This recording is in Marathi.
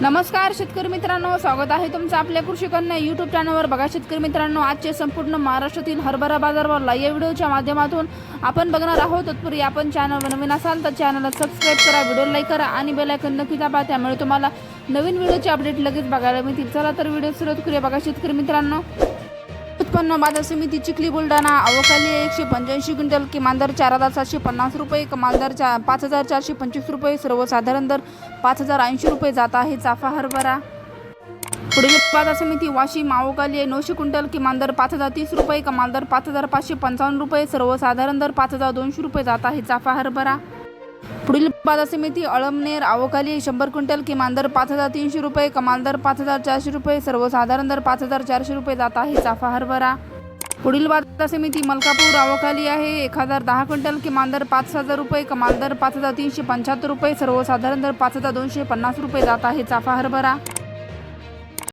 नमस्कार शेतकरी मित्रांनो स्वागत आहे तुमचं आपल्या कृषी कन्या युट्यूब चॅनलवर बघा शेतकरी मित्रांनो आजचे संपूर्ण महाराष्ट्रातील हरभरा बाजारवर लाईव्ह व्हिडिओच्या माध्यमातून आपण बघणार आहोत. तत्पूर्वी आपण चॅनलवर नवीन असाल तर चॅनलला सबस्क्राईब करा व्हिडिओ लाईक करा आणि बेलायकन नक्की दाबा. त्यामुळे तुम्हाला नवीन व्हिडिओचे अपडेट लगेच बघायला मिळतील. चला तर व्हिडिओ सुरुवात करूया. बघा शेतकरी मित्रांनो उत्पन्न बाजार समिती चिखली बुलढाणा. अवकाली एकशे पंच्याऐंशी क्विंटल किमान दर चार हजार सातशे पन्नास रुपये कमाल दर चा पाच हजार चारशे पंचवीस रुपये सर्वसाधारण दर पाच हजार ऐंशी रुपये जात आहे चाफा हरभरा. पुढील बाजार समिती वाशिम अवकाली नऊशे क्विंटल किमान दर पाच हजार तीस रुपये कमाल दर पाच हजार पाचशे पंचावन्न रुपये सर्वसाधारण दर पाच हजार दोनशे रुपये जात आहे चाफा हरभरा. पुढील बाजार समिती अळमनेर अवकाली शंभर क्विंटल किमान दर पाच हजार तीनशे रुपये कमाल दर पाच हजार चारशे रुपये सर्वसाधारण दर पाच हजार चारशे रुपये जात आहे चाफा हरभरा. पुढील बाजार समिती मलकापूर अवकाली आहे एक हजार दहा क्विंटल किमान दर पाच हजार रुपये कमाल दर पाच हजार तीनशे पंच्याहत्तर रुपये सर्वसाधारण दर पाच हजार दोनशे पन्नास रुपये जात आहे चाफा हरभरा.